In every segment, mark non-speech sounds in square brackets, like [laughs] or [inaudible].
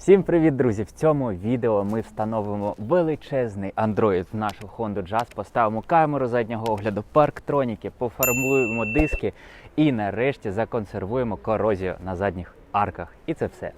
Всім привіт, друзі! В цьому відео ми встановимо величезний Android в нашу Honda Jazz, поставимо камеру заднього огляду, парктроніки, пофармуємо диски і нарешті законсервуємо корозію на задніх арках. І це все,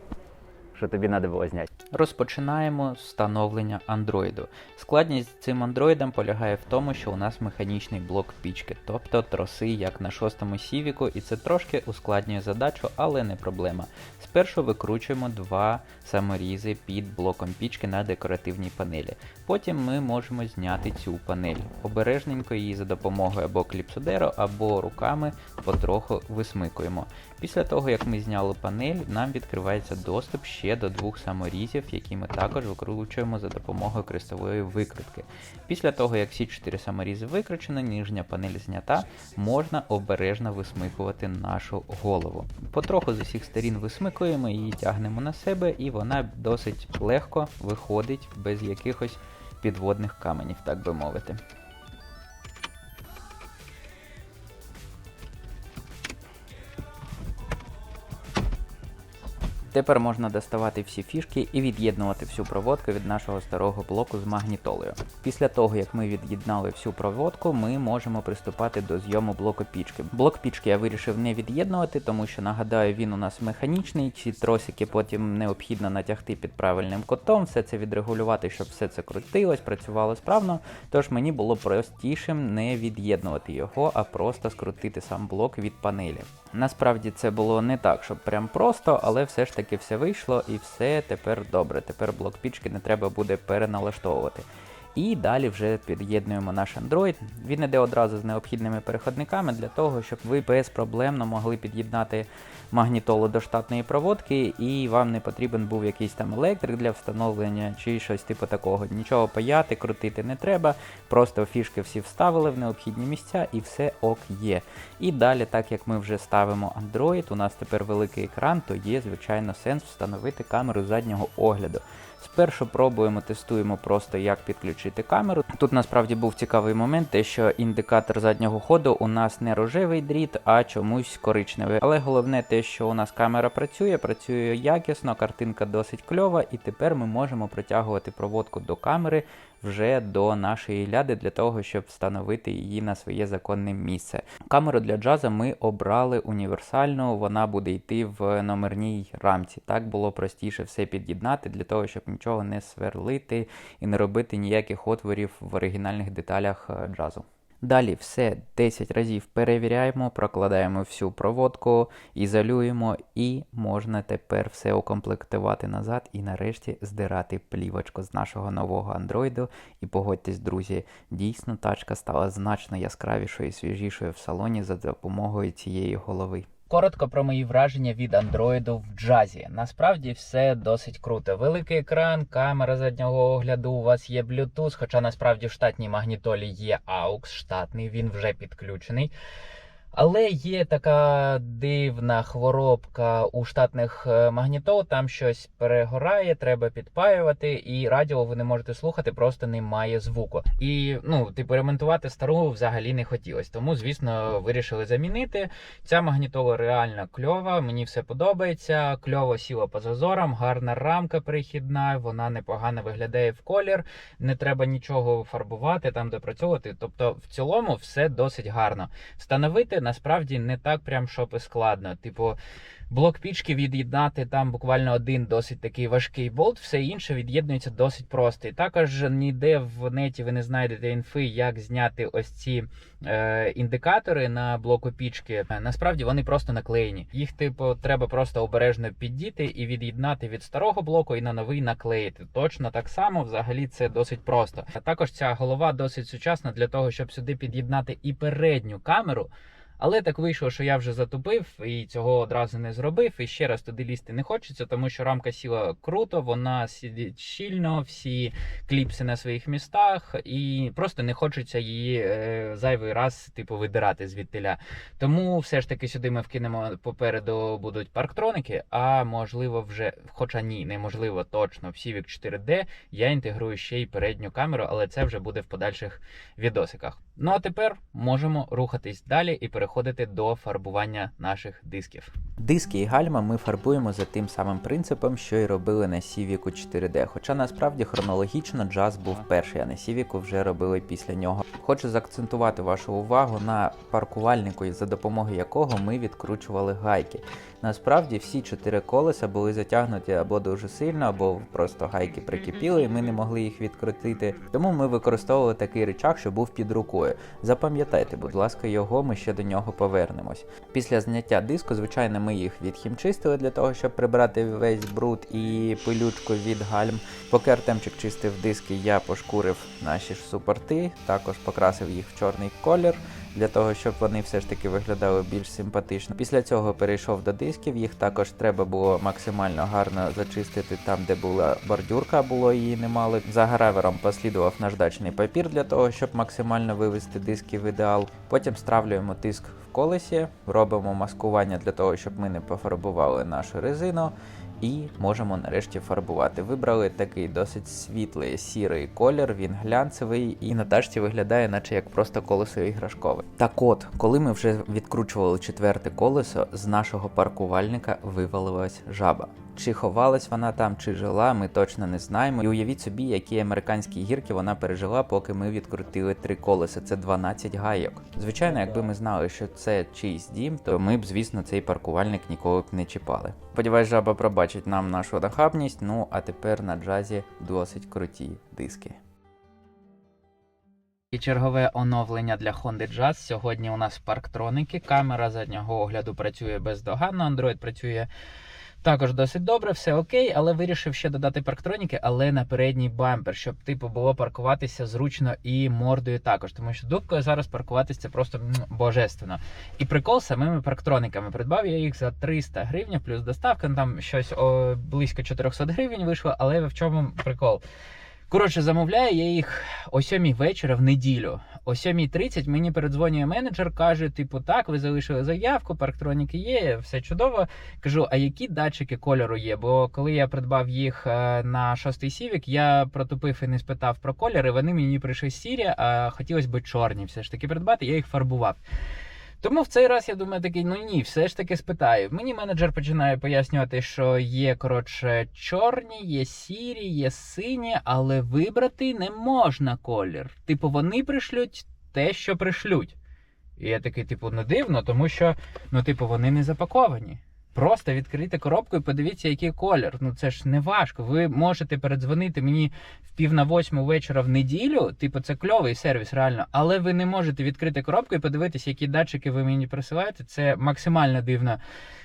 що тобі треба було зняти. Розпочинаємо з встановлення андроїду. Складність з цим андроїдом полягає в тому, що у нас механічний блок пічки, тобто троси, як на шостому сівіку, і це трошки ускладнює задачу, але не проблема. Спершу викручуємо два саморізи під блоком пічки на декоративній панелі. Потім ми можемо зняти цю панель. Обережненько її за допомогою або кліпсодеру, або руками потроху висмикуємо. Після того, як ми зняли панель, нам відкривається доступ ще до двох саморізів, які ми також викручуємо за допомогою крестової викрутки. Після того, як всі чотири саморізи викручені, нижня панель знята, можна обережно висмикувати нашу голову. Потроху з усіх сторін висмикуємо її, тягнемо на себе, і вона досить легко виходить без якихось підводних каменів, так би мовити. Тепер можна доставати всі фішки і від'єднувати всю проводку від нашого старого блоку з магнітолою. Після того, як ми від'єднали всю проводку, ми можемо приступати до зйому блоку пічки. Блок пічки я вирішив не від'єднувати, тому що нагадаю, він у нас механічний. Ці тросики потім необхідно натягти під правильним котом, все це відрегулювати, щоб все це крутилось, працювало справно. Тож мені було простішим не від'єднувати його, а просто скрутити сам блок від панелі. Насправді це було не так, щоб прям просто, але все ж таки все вийшло і все тепер добре. Тепер блок пічки не треба буде переналаштовувати. І далі вже під'єднуємо наш Android. Він іде одразу з необхідними переходниками для того, щоб ви безпроблемно могли під'єднати магнітолу до штатної проводки, і вам не потрібен був якийсь там електрик для встановлення чи щось типу такого. Нічого паяти, крутити не треба. Просто фішки всі вставили в необхідні місця і все ок є. І далі, так як ми вже ставимо Android, у нас тепер великий екран, то є, звичайно, сенс встановити камеру заднього огляду. Спершу пробуємо, тестуємо просто як підключити камеру. Тут насправді був цікавий момент, те, що індикатор заднього ходу у нас не рожевий дріт, а чомусь коричневий. Але головне те, що у нас камера працює, працює якісно, картинка досить кльова, і тепер ми можемо протягувати проводку до камери вже до нашої ляди для того, щоб встановити її на своє законне місце. Камеру для джаза ми обрали універсальну, вона буде йти в номерній рамці. Так було простіше все під'єднати для того, щоб нічого не сверлити і не робити ніяких отворів в оригінальних деталях е, джазу. Далі все 10 разів перевіряємо, прокладаємо всю проводку, ізолюємо і можна тепер все укомплектувати назад і нарешті здирати плівочку з нашого нового андроїду. І погодьтесь, друзі, дійсно тачка стала значно яскравішою і свіжішою в салоні за допомогою цієї голови. Коротко про мої враження від андроїду в джазі. Насправді все досить круто. Великий екран, камера заднього огляду, у вас є Bluetooth, хоча насправді в штатній магнітолі є AUX, штатний, він вже підключений. Але є така дивна хворобка у штатних е, магнітол, там щось перегорає, треба підпаювати, і радіо ви не можете слухати, просто немає звуку. І ну, типу, ремонтувати стару взагалі не хотілося. Тому, звісно, вирішили замінити. Ця магнітола реально кльова, мені все подобається. Кльово сіла по зазорам, гарна рамка перехідна, вона непогано виглядає в колір, не треба нічого фарбувати, там допрацьовувати. Тобто, в цілому все досить гарно. Встановити насправді не так прям щоб і складно. Типу, блок пічки від'єднати там буквально один досить такий важкий болт, все інше від'єднується досить просто. І також ніде в неті ви не знайдете інфи, як зняти ось ці е, індикатори на блоку пічки. Е, Насправді вони просто наклеєні. Їх, типу, треба просто обережно піддіти і від'єднати від старого блоку і на новий наклеїти. Точно так само, взагалі, це досить просто. А також ця голова досить сучасна для того, щоб сюди під'єднати і передню камеру. Але так вийшло, що я вже затупив і цього одразу не зробив. І ще раз туди лізти не хочеться, тому що рамка сіла круто, вона сидить щільно, всі кліпси на своїх містах, і просто не хочеться її е, зайвий раз, типу, видирати звідтиля. Тому все ж таки сюди ми вкинемо попереду будуть парктроники, а можливо, вже, хоча ні, неможливо точно в Civic 4D я інтегрую ще й передню камеру, але це вже буде в подальших відосиках. Ну а тепер можемо рухатись далі і переходити до фарбування наших дисків. Диски і гальма ми фарбуємо за тим самим принципом, що й робили на Civic 4D. Хоча насправді хронологічно джаз був перший, а на Civic вже робили після нього. Хочу заакцентувати вашу увагу на паркувальнику, за допомогою якого ми відкручували гайки. Насправді всі чотири колеса були затягнуті або дуже сильно, або просто гайки прикипіли, і ми не могли їх відкрутити. Тому ми використовували такий рычаг, що був під рукою. Запам'ятайте, будь ласка, його, ми ще до нього повернемось. Після зняття диску, звичайно, ми їх відхімчистили для того, щоб прибрати весь бруд і пилючку від гальм. Поки Артемчик чистив диски, я пошкурив наші ж супорти, також покрасив їх в чорний колір для того, щоб вони все ж таки виглядали більш симпатично. Після цього перейшов до дисків. Їх також треба було максимально гарно зачистити там, де була бордюрка, було її немало. За гравером послідував наждачний папір для того, щоб максимально вивести диски в ідеал. Потім стравлюємо диск в колесі, робимо маскування для того, щоб ми не пофарбували нашу резину. І можемо нарешті фарбувати. Вибрали такий досить світлий сірий колір, він глянцевий і на тачці виглядає, наче як просто колесо іграшкове. Так от, коли ми вже відкручували четверте колесо, з нашого паркувальника вивалилась жаба. Чи ховалась вона там, чи жила, ми точно не знаємо. І уявіть собі, які американські гірки вона пережила, поки ми відкрутили три колеса. Це 12 гайок. Звичайно, якби ми знали, що це чийсь дім, то ми б, звісно, цей паркувальник ніколи б не чіпали. Сподіваюсь, жаба пробачить нам нашу нахабність. Ну а тепер на джазі досить круті диски. І чергове оновлення для Honda Jazz. Сьогодні у нас парктроники. Камера заднього огляду працює бездоганно, Android працює також досить добре, все окей, але вирішив ще додати парктроніки, але на передній бампер, щоб типу було паркуватися зручно і мордою також. Тому що дубкою зараз паркуватися це просто божественно. І прикол самими парктрониками. Придбав я їх за 300 гривень, плюс доставка. ну, Там щось о, близько 400 гривень вийшло, але в чому прикол? Коротше, замовляю я їх о 7 вечора в неділю. О 7.30 мені передзвонює менеджер, каже: типу, так, ви залишили заявку, парктроніки є, все чудово. Кажу, а які датчики кольору є? Бо коли я придбав їх е, на шостий Сівік, я протупив і не спитав про кольори. Вони мені прийшли сірі, а хотілося б чорні все ж таки придбати, я їх фарбував. Тому в цей раз я думаю, такий, ну ні, все ж таки спитаю. Мені менеджер починає пояснювати, що є коротше чорні, є сірі, є сині, але вибрати не можна колір. Типу, вони пришлють те, що пришлють. І я такий, типу, не дивно, тому що, ну, типу, вони не запаковані. Просто відкрийте коробку і подивіться, який колір. Ну це ж не важко. Ви можете передзвонити мені в пів на восьму вечора в неділю. Типу, це кльовий сервіс, реально. Але ви не можете відкрити коробку і подивитися, які датчики ви мені присилаєте. Це максимально дивно.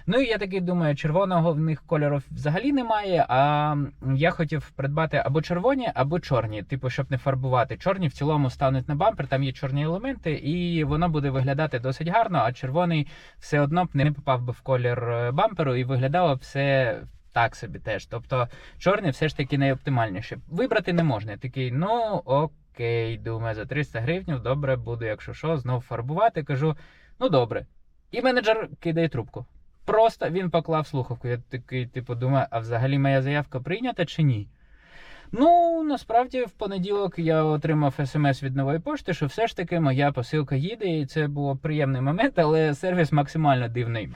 Ну і я такий думаю, червоного в них кольору взагалі немає. А я хотів придбати або червоні, або чорні, типу, щоб не фарбувати. Чорні в цілому стануть на бампер, там є чорні елементи, і воно буде виглядати досить гарно, а червоний все одно б не попав би в колір е, бамперу і виглядало все. Так собі теж. Тобто чорний все ж таки найоптимальніше. Вибрати не можна. Я такий, ну окей, думаю, за 300 гривень добре буду, якщо що, знов фарбувати. Кажу, ну добре. І менеджер кидає трубку. Просто він поклав слухавку. Я такий, типу, думаю, а взагалі моя заявка прийнята чи ні? Ну, насправді, в понеділок я отримав смс від нової пошти, що все ж таки моя посилка їде, і це був приємний момент, але сервіс максимально дивний.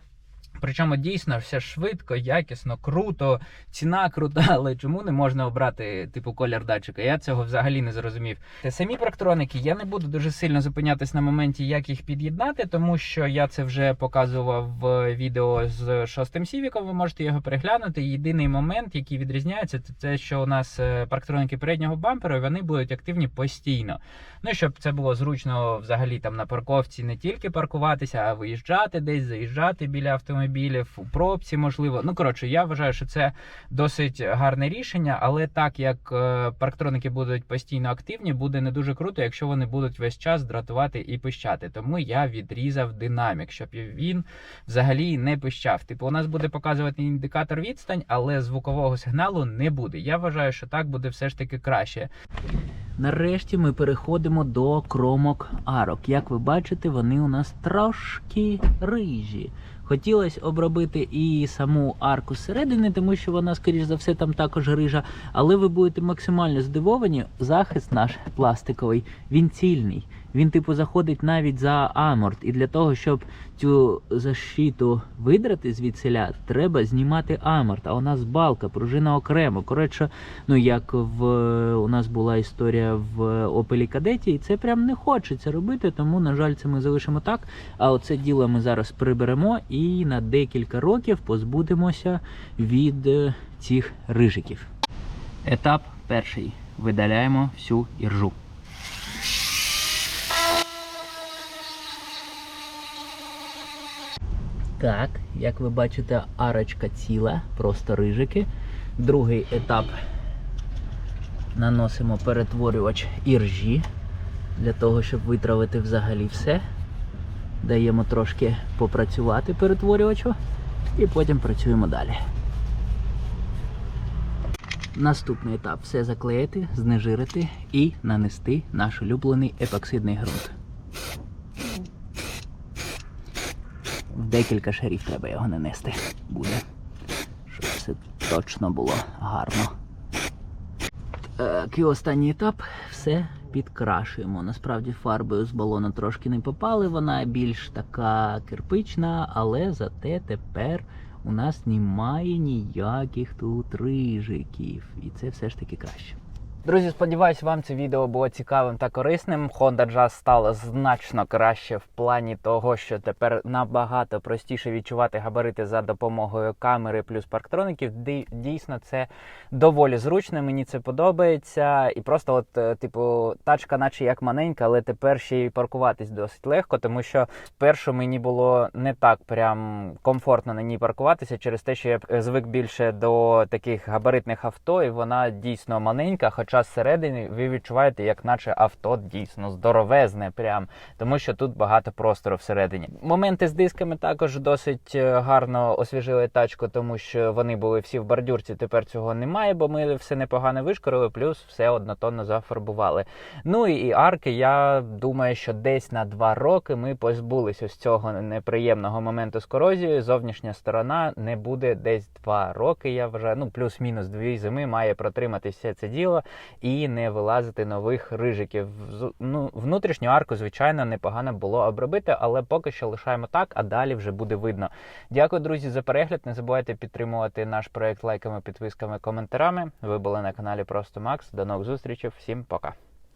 Причому дійсно все швидко, якісно, круто, ціна крута, [laughs] але чому не можна обрати типу колір датчика? Я цього взагалі не зрозумів. Та самі проктроники я не буду дуже сильно зупинятись на моменті, як їх під'єднати, тому що я це вже показував в відео з шостим сівіком. Ви можете його переглянути. Єдиний момент, який відрізняється, це те, що у нас е, парктроники переднього бамперу, і вони будуть активні постійно. Ну щоб це було зручно взагалі там на парковці не тільки паркуватися, а виїжджати десь, заїжджати біля автомобілів, у пробці, можливо. Ну коротше, я вважаю, що це досить гарне рішення, але так як е, парктроники будуть постійно активні, буде не дуже круто, якщо вони будуть весь час дратувати і пищати. Тому я відрізав динамік, щоб він взагалі не пищав. Типу, у нас буде показувати індикатор відстань, але звукового сигналу не буде. Я вважаю, що так буде все ж таки краще. Нарешті ми переходимо до кромок арок. Як ви бачите, вони у нас трошки рижі. Хотілося обробити і саму арку зсередини, тому що вона, скоріш за все, там також рижа. Але ви будете максимально здивовані. Захист наш пластиковий, він цільний. Він, типу, заходить навіть за аморт. І для того, щоб цю защиту видрати звідсиля, треба знімати аморт. А у нас балка, пружина окремо. Коротше, ну як в у нас була історія в Opel Кадеті, і це прям не хочеться робити, тому, на жаль, це ми залишимо так. А оце діло ми зараз приберемо і на декілька років позбудемося від е, цих рижиків. Етап перший. Видаляємо всю іржу. Так, як ви бачите, арочка ціла, просто рижики. Другий етап наносимо перетворювач іржі для того, щоб витравити взагалі все. Даємо трошки попрацювати перетворювачу і потім працюємо далі. Наступний етап все заклеїти, знежирити і нанести наш улюблений епоксидний ґрунт. Декілька шарів треба його нанести буде. Щоб все точно було гарно. Так, і останній етап все підкрашуємо. Насправді фарбою з балона трошки не попали, вона більш така кирпична, але зате тепер у нас немає ніяких тут рижиків. І це все ж таки краще. Друзі, сподіваюсь, вам це відео було цікавим та корисним. Honda Jazz стала значно краще в плані того, що тепер набагато простіше відчувати габарити за допомогою камери плюс парктроників. Дійсно, це доволі зручно. Мені це подобається. І просто, от, е, типу, тачка, наче як маленька, але тепер ще й паркуватись досить легко, тому що спершу мені було не так прям комфортно на ній паркуватися через те, що я е, звик більше до таких габаритних авто, і вона дійсно маленька. Хоча зсередини ви відчуваєте, як наче авто дійсно здоровезне, прям тому що тут багато простору всередині. Моменти з дисками також досить е, гарно освіжили тачку, тому що вони були всі в бордюрці. Тепер цього немає, бо ми все непогано вишкорили, плюс все однотонно зафарбували. Ну і арки, я думаю, що десь на два роки ми позбулися ось цього неприємного моменту з корозією. Зовнішня сторона не буде десь два роки. Я вважаю, ну плюс-мінус дві зими має протриматися це діло і не вилазити нових рижиків. Ну, внутрішню арку, звичайно, непогано було обробити, але поки що лишаємо так, а далі вже буде видно. Дякую, друзі, за перегляд. Не забувайте підтримувати наш проект лайками, підписками, коментарами. Ви були на каналі Просто Макс. До нових зустрічей. Всім пока.